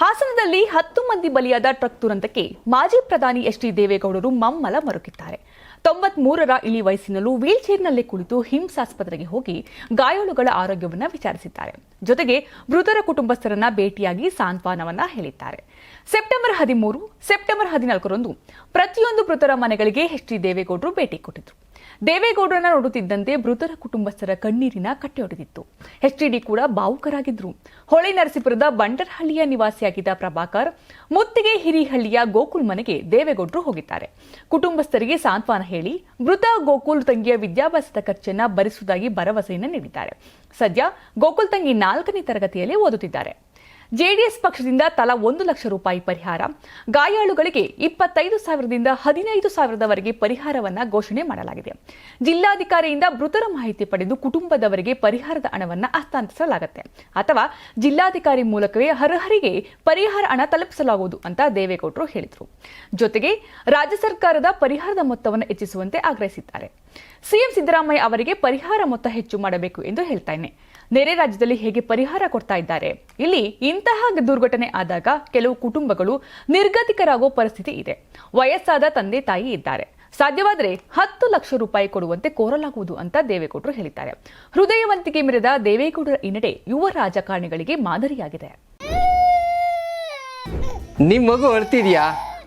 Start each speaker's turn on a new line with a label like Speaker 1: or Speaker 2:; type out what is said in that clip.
Speaker 1: ಹಾಸನದಲ್ಲಿ ಹತ್ತು ಮಂದಿ ಬಲಿಯಾದ ಟ್ರಕ್ ದುರಂತಕ್ಕೆ ಮಾಜಿ ಪ್ರಧಾನಿ ಎಚ್ ಡಿ ದೇವೇಗೌಡರು ಮಮ್ಮಲ ಮರುಕಿದ್ದಾರೆ. ತೊಂಬತ್ ಮೂರರ ಇಳಿ ವಯಸ್ಸಿನಲ್ಲೂ ವೀಲ್ಚೇರ್ನಲ್ಲೇ ಕುಳಿತು ಹಿಂಸಾಸ್ಪತ್ರೆಗೆ ಹೋಗಿ ಗಾಯಾಳುಗಳ ಆರೋಗ್ಯವನ್ನು ವಿಚಾರಿಸಿದ್ದಾರೆ. ಜೊತೆಗೆ ಮೃತರ ಕುಟುಂಬಸ್ಥರನ್ನ ಭೇಟಿಯಾಗಿ ಸಾಂತ್ವನವನ್ನ ಹೇಳಿದ್ದಾರೆ. ಸೆಪ್ಟೆಂಬರ್ ಹದಿಮೂರು, ಸೆಪ್ಟೆಂಬರ್ ಹದಿನಾಲ್ಕರಂದು ಪ್ರತಿಯೊಂದು ಮೃತರ ಮನೆಗಳಿಗೆ ಎಚ್ ಡಿ ದೇವೇಗೌಡರು ಭೇಟಿ ಕೊಟ್ಟಿದ್ರು. ದೇವೇಗೌಡರನ್ನ ನೋಡುತ್ತಿದ್ದಂತೆ ಮೃತರ ಕುಟುಂಬಸ್ಥರ ಕಣ್ಣೀರಿನ ಕಟ್ಟೆಯೊಡೆದಿತ್ತು ಎಚ್ಡಿಡಿ ಕೂಡ ಭಾವುಕರಾಗಿದ್ರು ಹೊಳೆ ನರಸೀಪುರದ ಬಂಡರಹಳ್ಳಿಯ ನಿವಾಸಿಯಾಗಿದ್ದ ಪ್ರಭಾಕರ್, ಮುತ್ತಿಗೆ ಹಿರಿಹಳ್ಳಿಯ ಗೋಕುಲ್ ಮನೆಗೆ ದೇವೇಗೌಡರು ಹೋಗಿದ್ದಾರೆ. ಕುಟುಂಬಸ್ಥರಿಗೆ ಸಾಂತ್ವನ ಹೇಳಿ, ಮೃತ ಗೋಕುಲ್ ತಂಗಿಯ ವಿದ್ಯಾಭ್ಯಾಸದ ಖರ್ಚನ್ನ ಭರಿಸುವುದಾಗಿ ಭರವಸೆಯನ್ನು ನೀಡಿದ್ದಾರೆ. ಸದ್ಯ ಗೋಕುಲ್ ತಂಗಿ ನಾಲ್ಕನೇ ತರಗತಿಯಲ್ಲಿ ಓದುತ್ತಿದ್ದಾರೆ. ಜೆಡಿಎಸ್ ಪಕ್ಷದಿಂದ ತಲಾ ಒಂದು ಲಕ್ಷ ರೂಪಾಯಿ ಪರಿಹಾರ. ಗಾಯಾಳುಗಳಿಗೆ ಇಪ್ಪತ್ತೈದು ಸಾವಿರದಿಂದ ಹದಿನೈದು ಸಾವಿರದವರೆಗೆ ಪರಿಹಾರವನ್ನ ಘೋಷಣೆ ಮಾಡಲಾಗಿದೆ. ಜಿಲ್ಲಾಧಿಕಾರಿಯಿಂದ ಮೃತರ ಮಾಹಿತಿ ಪಡೆದು ಕುಟುಂಬದವರಿಗೆ ಪರಿಹಾರದ ಹಣವನ್ನ ಹಸ್ತಾಂತರಿಸಲಾಗುತ್ತೆ. ಅಥವಾ ಜಿಲ್ಲಾಧಿಕಾರಿ ಮೂಲಕವೇ ಅರ್ಹರಿಗೆ ಪರಿಹಾರ ಹಣ ತಲುಪಿಸಲಾಗುವುದು ಅಂತ ದೇವೇಗೌಡರು ಹೇಳಿದರು. ಜೊತೆಗೆ ರಾಜ್ಯ ಸರ್ಕಾರದ ಪರಿಹಾರದ ಮೊತ್ತವನ್ನು ಹೆಚ್ಚಿಸುವಂತೆ ಆಗ್ರಹಿಸಿದ್ದಾರೆ. ಸಿಎಂ ಸಿದ್ದರಾಮಯ್ಯ ಅವರಿಗೆ ಪರಿಹಾರ ಮೊತ್ತ ಹೆಚ್ಚು ಮಾಡಬೇಕು ಎಂದು ಹೇಳ್ತಾನೆ ನೆರೆ ರಾಜ್ಯದಲ್ಲಿ ಹೇಗೆ ಪರಿಹಾರ ಕೊಡ್ತಾ ಇದ್ದಾರೆ? ಇಲ್ಲಿ ಇಂತಹ ದುರ್ಘಟನೆ ಆದಾಗ ಕೆಲವು ಕುಟುಂಬಗಳು ನಿರ್ಗತಿಕರಾಗುವ ಪರಿಸ್ಥಿತಿ ಇದೆ. ವಯಸ್ಸಾದ ತಂದೆ ತಾಯಿ ಇದ್ದಾರೆ. ಸಾಧ್ಯವಾದರೆ ಹತ್ತು ಲಕ್ಷ ರೂಪಾಯಿ ಕೊಡುವಂತೆ ಕೋರಲಾಗುವುದು ಅಂತ ದೇವೇಗೌಡರು ಹೇಳಿದ್ದಾರೆ. ಹೃದಯವಂತಿಕೆ ಮೆರೆದ ದೇವೇಗೌಡರ ಹಿನ್ನಡೆ ನಡೆ ಯುವ ರಾಜಕಾರಣಿಗಳಿಗೆ ಮಾದರಿಯಾಗಿದೆ.
Speaker 2: ನಿಮ್ಮ ಮಗು ಅಳ್ತಿದ್ಯಾ?